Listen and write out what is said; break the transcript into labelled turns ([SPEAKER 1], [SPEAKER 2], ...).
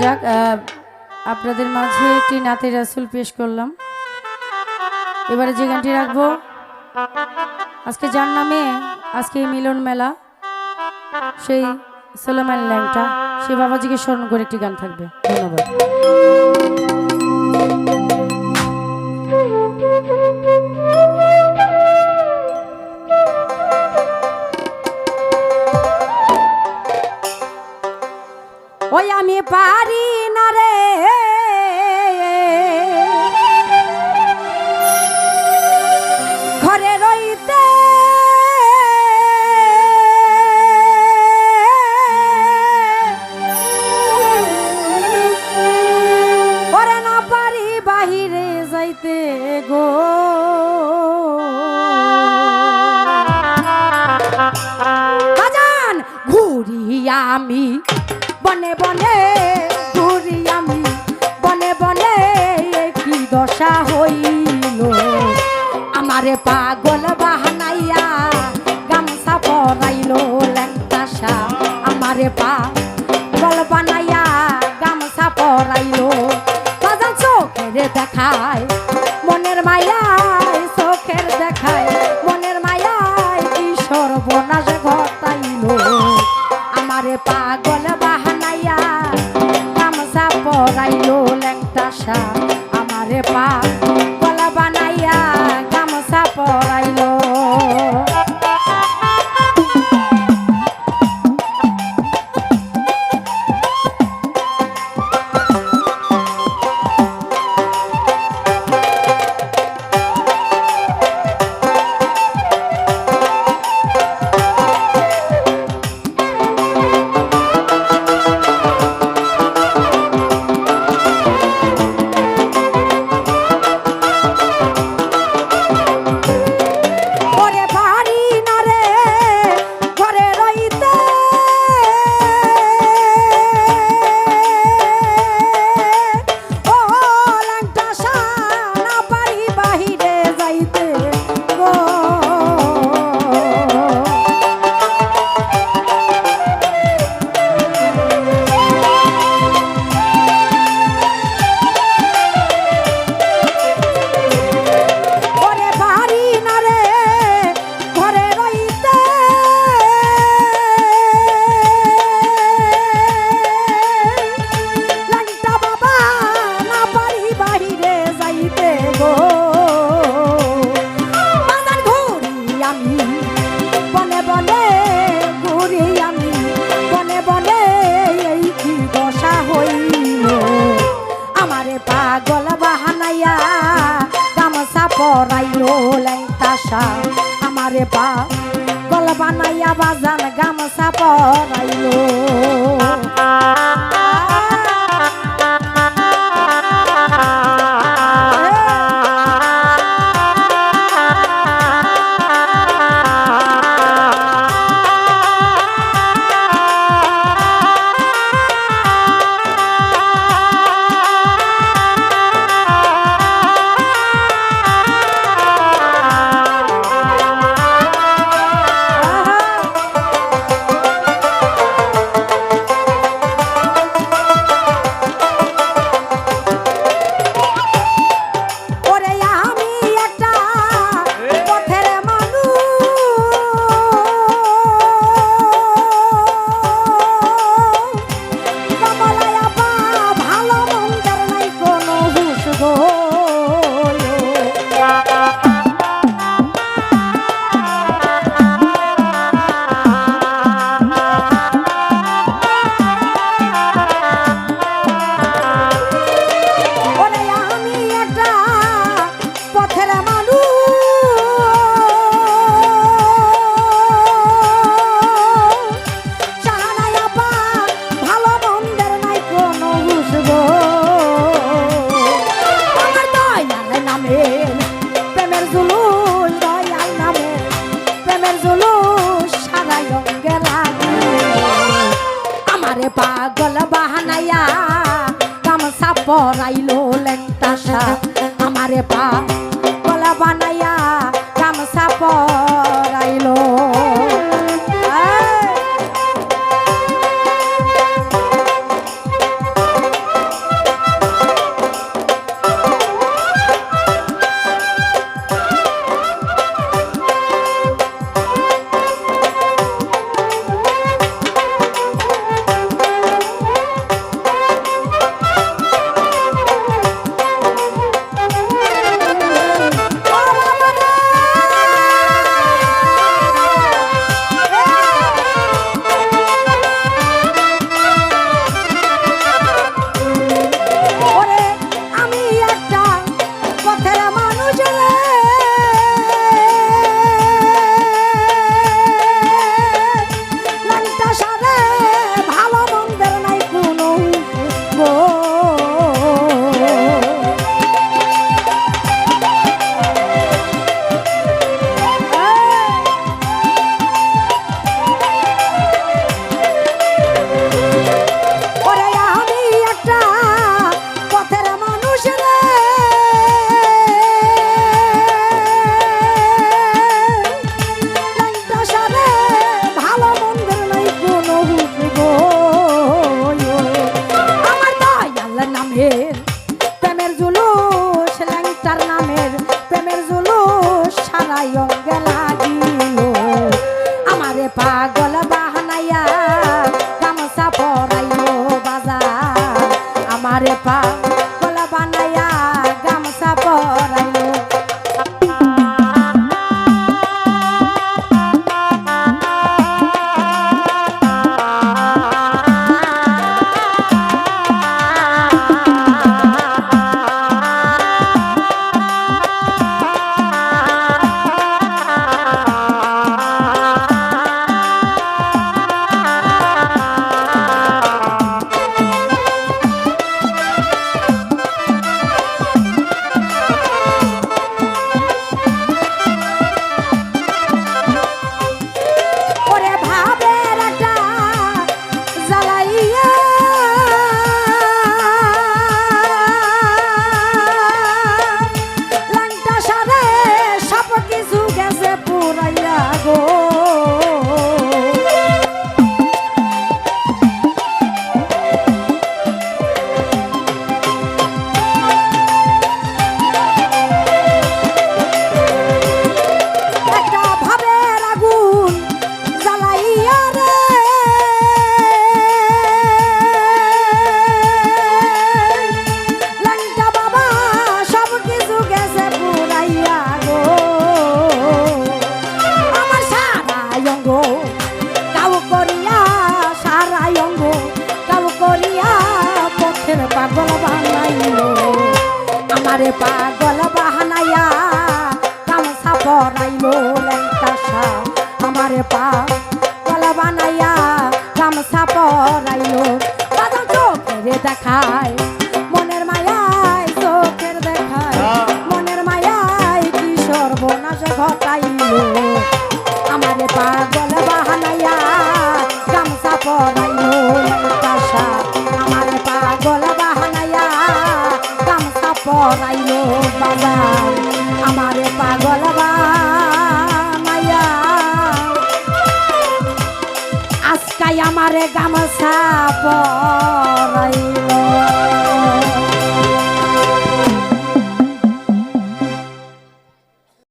[SPEAKER 1] যাক আপনাদের মাঝে একটি নাতের রাসুল পেশ করলাম। এবারে যে গানটি রাখব, আজকে যার নামে আজকে মিলন মেলা, সেই সোলোম্যান ল্যাংটা সেই বাবাজিকে স্মরণ করে একটি গান থাকবে। ধন্যবাদ। পারি না রে। ঘরে রইতে ওরে না পারি বাহিরে যাইতে গো। আমি বনে বনে। দশা হইল আমারে পাগল বাহানাইয়া পাগল বাহানাইয়া গামছা পরাইলো ল্যাংটাসা আমারে পাগল বানাইয়া বাজান গামছা পরাইলো। আমারে পাগল বাহানাইয়া গামছা পরাইলো লেন্টাশা আমারে পাগল নারায়ণ গেলা। আরে পাগল বাহানাইয়া গামছা পরাইল লাইতাশা আমারে পা আমারে গামছা পরাই